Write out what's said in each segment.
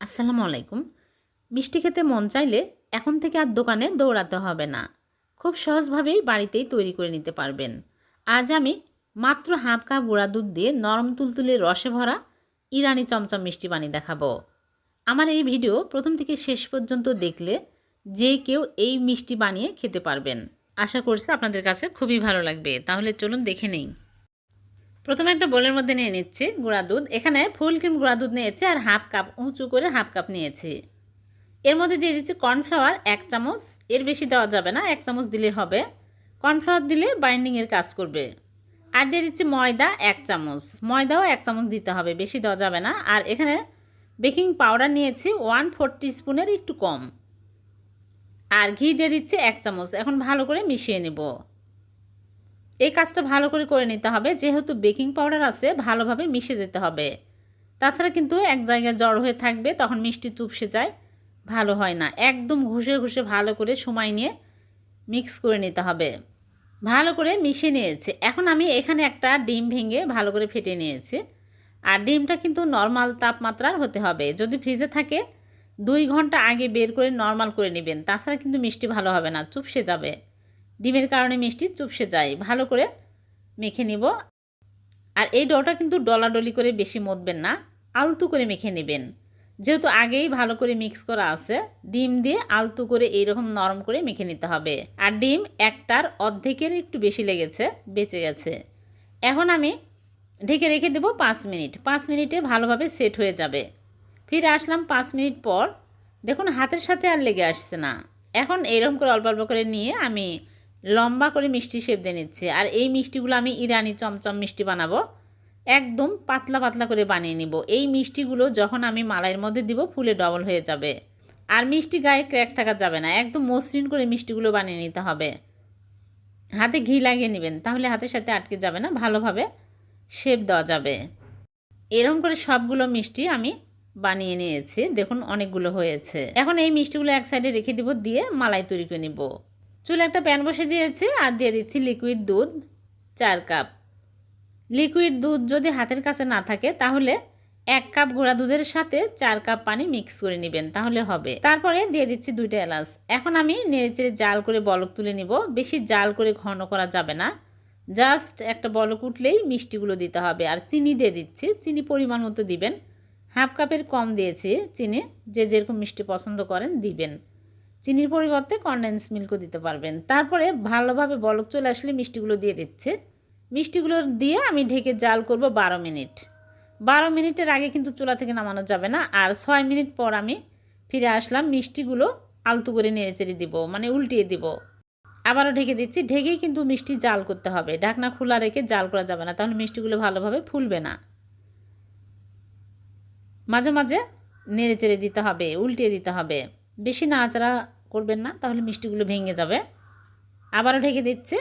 আসসালামু আলাইকুম। মিষ্টি খেতে মন চাইলে এখন থেকে আর দোকানে দৌড়াতে হবে না। খুব সহজভাবেই বাড়িতেই তৈরি করে নিতে পারবেন। আজ আমি মাত্র হাফ কাপ গুঁড়া দুধ দিয়ে নরম তুলতুলে রসে ভরা ইরানি চমচম মিষ্টি বানিয়ে দেখাবো। আমার এই ভিডিও প্রথম থেকে শেষ পর্যন্ত দেখলে যে কেউ এই মিষ্টি বানিয়ে খেতে পারবেন। আশা করছি আপনাদের কাছে খুবই ভালো লাগবে। তাহলে চলুন দেখে নেই। প্রথমে একটা বোলের মধ্যে নিয়ে নিচ্ছি গুঁড়া দুধ। এখানে ফুল ক্রিম গুঁড়া দুধ নিয়েছি আর হাফ কাপ, উঁচু করে হাফ কাপ নিয়েছি। এর মধ্যে দিয়ে দিচ্ছি কর্নফ্লাওয়ার এক চামচ। এর বেশি দেওয়া যাবে না, এক চামচ দিলে হবে। কর্নফ্লাওয়ার দিলে বাইন্ডিংয়ের কাজ করবে। আর দিয়ে দিচ্ছি ময়দা এক চামচ। ময়দাও এক চামচ দিতে হবে, বেশি দেওয়া যাবে না। আর এখানে বেকিং পাউডার নিয়েছি ওয়ান ফোর স্পুনের একটু কম। আর ঘি দিয়ে দিচ্ছি এক চামচ। এখন ভালো করে মিশিয়ে নেব। এই কাজটা ভালো করে করে নিতে হবে। যেহেতু বেকিং পাউডার আছে, ভালোভাবে মিশে যেতে হবে। তাছাড়া কিন্তু এক জায়গায় জড় হয়ে থাকবে, তখন মিষ্টি চুপসে যায়, ভালো হয় না। একদম ঘুষে ঘুষে ভালো করে সময় নিয়ে মিক্স করে নিতে হবে। ভালো করে মিশিয়ে নিয়েছে। এখন আমি এখানে একটা ডিম ভেঙে ভালো করে ফেটে নিয়েছি। আর ডিমটা কিন্তু নর্মাল তাপমাত্রার হতে হবে। যদি ফ্রিজে থাকে, দুই ঘণ্টা আগে বের করে নর্মাল করে নেবেন। তাছাড়া কিন্তু মিষ্টি ভালো হবে না, চুপসে যাবে। ডিমের কারণে মিষ্টি চুপসে যায়। ভালো করে মেখে নিব। আর এই ডোটা কিন্তু ডলাডলি করে বেশি মতবেন না, আলতু করে মেখে নেবেন। যেহেতু আগেই ভালো করে মিক্স করা আছে, ডিম দিয়ে আলতু করে এইরকম নরম করে মেখে নিতে হবে। আর ডিম একটার অর্ধেকের একটু বেশি লেগেছে, বেঁচে গেছে। এখন আমি ঢেকে রেখে দেবো পাঁচ মিনিট। পাঁচ মিনিটে ভালোভাবে সেট হয়ে যাবে। ফিরে আসলাম পাঁচ মিনিট পর। দেখুন, হাতের সাথে আর লেগে আসছে না। এখন এইরকম করে অল্প অল্প করে নিয়ে আমি লম্বা করে মিষ্টি শেপ দিয়ে নিচ্ছি। আর এই মিষ্টিগুলো আমি ইরানি চমচম মিষ্টি বানাবো। একদম পাতলা পাতলা করে বানিয়ে নিব। এই মিষ্টিগুলো যখন আমি মালাইয়ের মধ্যে দিব, ফুলে ডবল হয়ে যাবে। আর মিষ্টি গায়ে ক্র্যাক থাকা যাবে না। একদম মসৃণ করে মিষ্টিগুলো বানিয়ে নিতে হবে। হাতে ঘি লাগিয়ে নেবেন, তাহলে হাতের সাথে আটকে যাবে না, ভালোভাবে শেপ দেওয়া যাবে। এরকম করে সবগুলো মিষ্টি আমি বানিয়ে নিয়েছি। দেখুন, অনেকগুলো হয়েছে। এখন এই মিষ্টিগুলো এক সাইডে রেখে দিব, দিয়ে মালাই তৈরি করে নিব। চুলে একটা প্যান বসে দিয়েছি আর দিয়ে দিচ্ছি লিকুইড দুধ, চার কাপ লিকুইড দুধ যদি হাতের কাছে না থাকে, তাহলে এক কাপ গুঁড়া দুধের সাথে চার কাপ পানি মিক্স করে নেবেন, তাহলে হবে। তারপরে দিয়ে দিচ্ছি দুইটা এলাচ। এখন আমি নেড়েচেড়ে জাল করে বলক তুলে নিব। বেশি জাল করে ঘন করা যাবে না। জাস্ট একটা বলক উঠলেই মিষ্টিগুলো দিতে হবে। আর চিনি দিয়ে দিচ্ছি। চিনি পরিমাণ মতো দিবেন। হাফ কাপের কম দিয়েছি। চিনি যে যেরকম মিষ্টি পছন্দ করেন দিবেন। চিনির পরিবর্তে কনডেন্স মিল্কও দিতে পারবেন। তারপরে ভালোভাবে বলক চলে আসলে মিষ্টিগুলো দিয়ে দিচ্ছে। মিষ্টিগুলো দিয়ে আমি ঢেকে জাল করব বারো মিনিট। বারো মিনিটের আগে কিন্তু চুলা থেকে নামানো যাবে না। আর ছয় মিনিট পর আমি ফিরে আসলাম, মিষ্টিগুলো আলতু করে নেড়ে চেড়ে দিব মানে উল্টিয়ে দিব। আবারও ঢেকে দিচ্ছি। ঢেকেই কিন্তু মিষ্টি জাল করতে হবে। ঢাকনা খোলা রেখে জাল করা যাবে না, তাহলে মিষ্টিগুলো ভালোভাবে ফুলবে না। মাঝে মাঝে নেড়ে চেড়ে দিতে হবে, উল্টিয়ে দিতে হবে। বেশি নাড়াচাড়া করবেন না, তাহলে মিষ্টিগুলো ভেঙে যাবে। আবারও ঢেকে দিচ্ছে।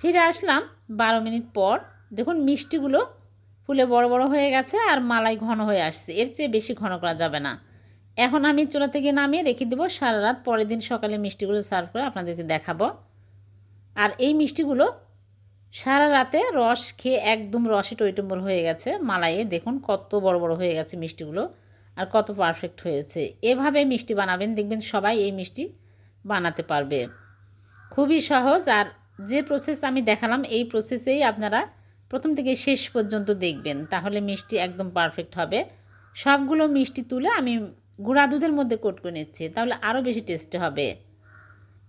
ফিরে আসলাম বারো মিনিট পর। দেখুন, মিষ্টিগুলো ফুলে বড় বড় হয়ে গেছে আর মালাই ঘন হয়ে আসছে। এর চেয়ে বেশি ঘন করা যাবে না। এখন আমি চুলা থেকে নামিয়ে রেখে দেবো। সারা রাত পরের দিন সকালে মিষ্টিগুলো সার্ভ করে আপনাদেরকে দেখাবো। আর এই মিষ্টিগুলো সারা রাতে রস খেয়ে একদম রসে টইটম্বর হয়ে গেছে মালাইয়ে। দেখুন, কত বড় বড় হয়ে গেছে মিষ্টিগুলো। আর কত পারফেক্ট হয়েছে। এভাবে মিষ্টি বানাবেন, দেখবেন সবাই এই মিষ্টি বানাতে পারবে। খুবই সহজ, আর যে প্রসেস আমি দেখালাম, এই প্রসেসেই আপনারা প্রথম থেকে শেষ পর্যন্ত দেখবেন, তাহলে মিষ্টি একদম পারফেক্ট হবে। সবগুলো মিষ্টি তুলে আমি গুঁড়া দুধের মধ্যে কোট করে নিচ্ছি, তাহলে আরও বেশি টেস্টি হবে।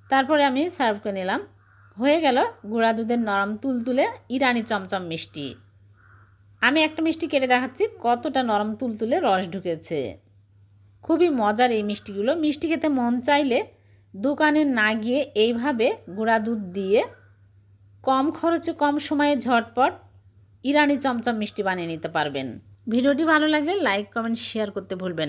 তারপরে আমি সার্ভ করে নিলাম। হয়ে গেল, গুঁড়া দুধের নরম তুল তুলে ইরানি চমচম মিষ্টি। আমি একটা মিষ্টি কেটে দেখাচ্ছি, কতটা নরম তুলতুলে রস ঢুকেছে। খুবই মজার এই মিষ্টিগুলো। মিষ্টি খেতে মন চাইলে দোকানে না গিয়ে এইভাবে গুঁড়া দুধ দিয়ে কম খরচে, কম সময়ে ঝটপট ইরানি চমচম মিষ্টি বানিয়ে নিতে পারবেন। ভিডিওটি ভালো লাগলে লাইক, কমেন্ট, শেয়ার করতে ভুলবেন